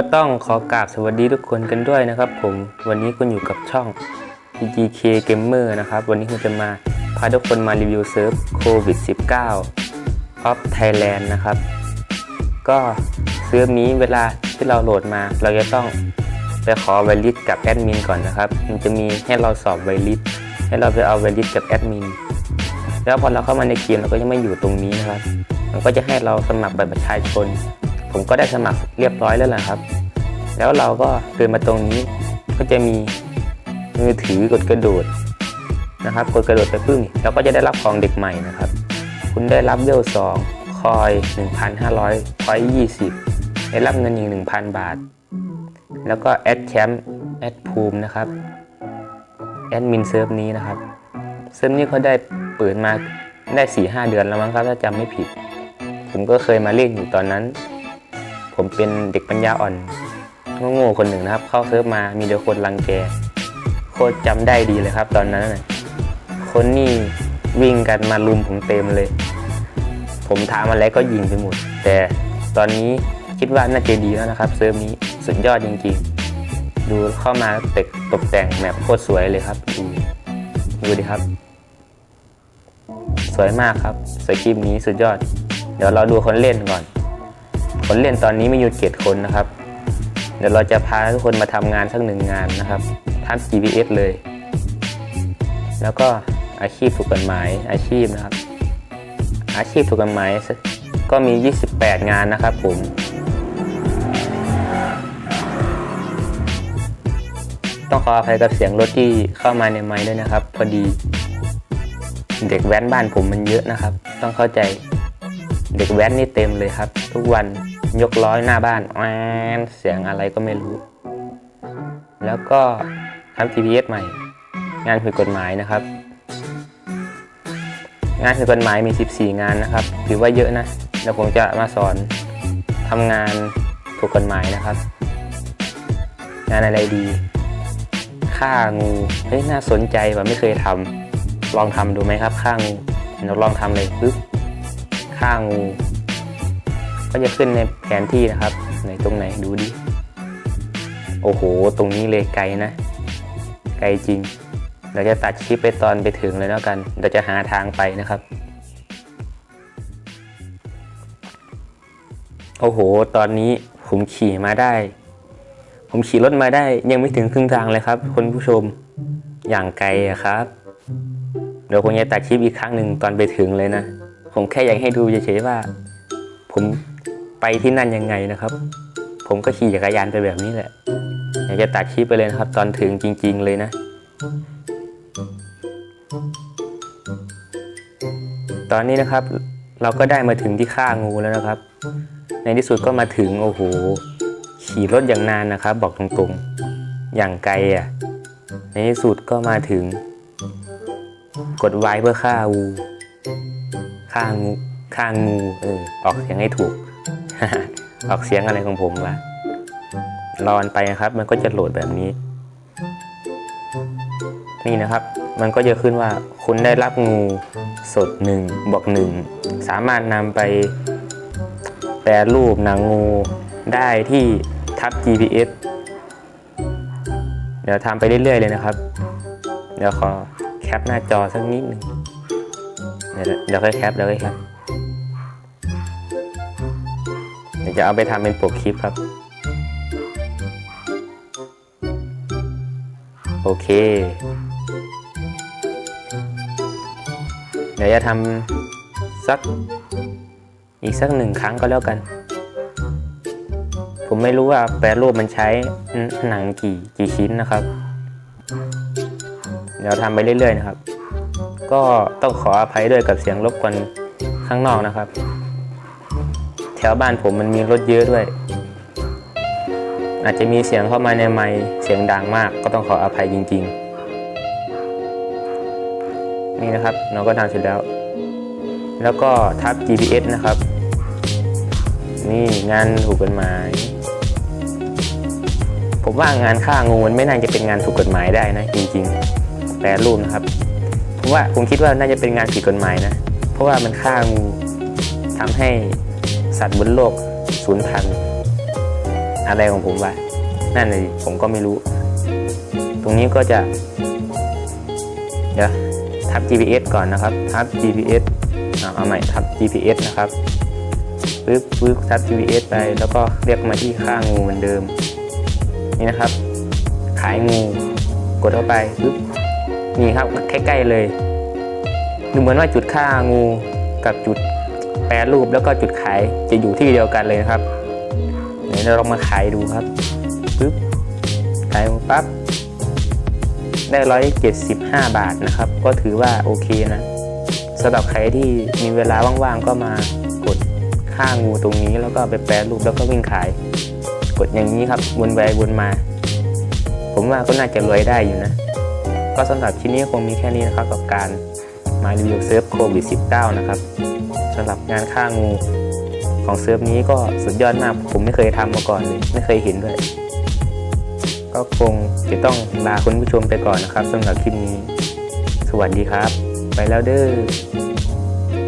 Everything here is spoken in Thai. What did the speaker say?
ก็ต้องขอกราบสวัสดีทุกคนกันด้วยนะครับ ผมวันนี้คุณอยู่กับช่อง PGK Gamer นะครับ วันนี้คุณจะมาพาทุกคนมารีวิวเซิร์ฟโควิด -19 of Thailand นะครับ ก็เซิร์ฟนี้เวลาที่เราโหลดมา เราจะต้องไปขอไวลิสกับแอดมินก่อนนะครับ มันจะมีให้เราสอบไวลิสให้เราไปเอาไวลิสกับแอดมินแล้วพอเราเข้ามาในเกมเราก็จะไม่อยู่ตรงนี้นะครับ มันก็จะให้เราสมัครบัตรประชาชน ผมก็ได้สมัครเรียบร้อยแล้วแหละครับ แล้วเราก็เดินมาตรงนี้ก็จะมีมือถือกดกระโดดนะครับ กดกระโดดไปปึ้งเราก็จะได้รับของเด็กใหม่นะครับ คุณได้รับเวล2คอย 1,500คอย 20 ได้รับเงินอีก1,000 บาท แล้วก็แอดแชมป์แอดภูมินะครับแอดมินเซิร์ฟนี้นะครับเซิร์ฟนี้เขาได้เปิดมาได้4-5 เดือนแล้วมั้งครับถ้าจำไม่ผิด ผมก็เคยมาเล่นอยู่ตอนนั้น ผมเป็นเด็กปัญญาอ่อนโง่ๆคนหนึ่งนะครับ เข้าเซิร์ฟมามีเดียคนรังแกโคตรจำได้ดีเลยครับ ตอนนั้นนะคนนี่วิ่งกันมาลุมผมเต็มเลย ผมถามอะไรก็ยิงไปหมด แต่ตอนนี้คิดว่าน่าจะดีแล้วนะครับ เซิร์ฟนี้สุดยอดจริงๆ ดูเข้ามาเตกตกแต่งแมปโคตรสวยเลยครับ ดูดูดิครับ สวยมากครับสคริปนี้สุดยอด เดี๋ยวเราดูคนเล่นก่อน คนเล่นตอนนี้มีอยู่เจ็ดคนนะครับ เดี๋ยวเราจะพาทุกคนมาทำงานสักหนึ่งงานนะครับทำ GPS เลย แล้วก็อาชีพถูกกฎหมายอาชีพนะครับ อาชีพถูกกฎหมายก็มี 28 งานนะครับผมต้องขออภัยกับเสียงรถที่เข้ามาในไม้ด้วยนะครับ พอดี เด็กแว้นบ้านผมมันเยอะนะครับ ต้องเข้าใจ เด็กแว้นนี่เต็มเลยครับ ทุกวันยกล้อยหน้าบ้านแอนเสียงอะไรก็ไม่รู้ แล้วก็ทำ TPS ใหม่ งานผิดกฎหมายนะครับ งานผิดกฎหมายมี 14 งานนะครับ ถือว่าเยอะนะเดี๋ยวผมจะมาสอนทำงานถูกกฎหมายนะครับ งานอะไรดีฆ่างูเฮ้ยน่าสนใจว่ะไม่เคยทำลองทำดูไหมครับฆ่างูเราลองทำเลยปึ๊บ ฆ่างูก็จะขึ้นในแผนที่นะครับ ไหนตรงไหนดูดิ โอ้โห ตรงนี้เลยไกลนะ ไกลจริง เราจะตัดคลิปไปตอนไปถึงเลยแล้วกัน เราจะหาทางไปนะครับ โอ้โห ตอนนี้ผมขี่มาได้ ผมขี่รถมาได้ยังไม่ถึงครึ่งทางเลยครับคุณผู้ชม อย่างไกลอะครับ เดี๋ยวผมจะตัดคลิปอีกครั้งหนึ่งตอนไปถึงเลยนะ ผมแค่อยากให้ดูเฉยๆว่า ผมไปที่นั่นยังไงนะครับ ผมก็ขี่จักรยานไปแบบนี้แหละ อยากจะตัดคลิปไปเลยนะครับ ตอนถึงจริง ๆ เลยนะ ตอนนี้นะครับ เราก็ได้มาถึงที่ฆ่างูแล้วนะครับ ในที่สุดก็มาถึงโอ้โหขี่รถอย่างนานนะครับ บอกตรงๆ อย่างไกลอะ ในที่สุดก็มาถึง กดไว้เพื่อฆ่างู ฆ่างูฆ่างูเออออกเสียงให้ถูก ออกเสียงอะไรของผมวะรอนไปนะครับ มันก็จะโหลดแบบนี้ นี่นะครับ มันก็จะขึ้นว่าคุณได้รับงูสดหนึ่งบวกหนึ่งสามารถนำไปแปรรูปหนังงูได้ที่ทับ GPS เดี๋ยวทำไปเรื่อยๆเลยนะครับ เดี๋ยวขอแคปหน้าจอสักนิดหนึ่ง เดี๋ยวค่อยแคปเดี๋ยวค่อยแคปเดี๋ยวจะเอาไปทำเป็นปกคลิปครับ โอเค เดี๋ยวจะทำสัก อีกสักหนึ่งครั้งก็แล้วกัน ผมไม่รู้ว่าแปรรูปมันใช้หนังกี่กี่ชิ้นนะครับ เดี๋ยวทำไปเรื่อยๆนะครับ ก็ต้องขออภัยด้วยกับเสียงรบกวนข้างนอกนะครับ แถวบ้านผมมันมีรถเยอะด้วย อาจจะมีเสียงเข้ามาในไมค์เสียงดังมาก ก็ต้องขออภัยจริง ๆ นี่นะครับเราก็ทำเสร็จแล้ว แล้วก็ทับ GPS นะครับ นี่งานถูกกฎหมายผมว่างานฆ่างูมันไม่น่าจะเป็นงานถูกกฎหมายได้นะจริงๆแปรรูปนะครับ ผมว่าผมคิดว่าน่าจะเป็นงานผิดกฎหมายนะ เพราะว่ามันฆ่างูทำให้สัตว์บนโลกสูญพันธุ์อะไรของผมวะนั่นเลยผมก็ไม่รู้ ตรงนี้ก็จะ เดี๋ยวทับ GPS ก่อนนะครับ ทับ GPS เอาใหม่ทับ GPS นะครับปึ๊บปึ๊บทับ GPS ไปแล้วก็เรียกมาที่ค่างูเหมือนเดิม นี่นะครับ ขายงู กดเข้าไปปึ๊บ นี่ครับใกล้ๆเลย ดูเหมือนว่าจุดค่างูกับจุดแปรรูปแล้วก็จุดขายจะอยู่ที่เดียวกันเลยนะครับเดี๋ยวเราลองมาขายดูครับปึ๊บขายปั๊บได้ร้อยเจ็ดสิบห้าบาทนะครับ ก็ถือว่าโอเคนะสำหรับใครที่มีเวลาว่างๆก็มากดค่างูตรงนี้แล้วก็ไปแปรรูปแล้วก็วิ่งขาย กดอย่างนี้ครับวนไปวนมา ผมว่าก็น่าจะรวยได้อยู่นะ ก็สำหรับชิ้นนี้คงมีแค่นี้นะครับกับการมารีวิวเซิร์ฟโควิด -19 นะครับสำหรับงานฆ่างูของเซิร์ฟนี้ก็สุดยอดมาก ผมไม่เคยทำมาก่อนเลยไม่เคยเห็นด้วย ก็คงจะต้องลาคุณผู้ชมไปก่อนนะครับสำหรับคลิปนี้ สวัสดีครับ ไปแล้วเด้อ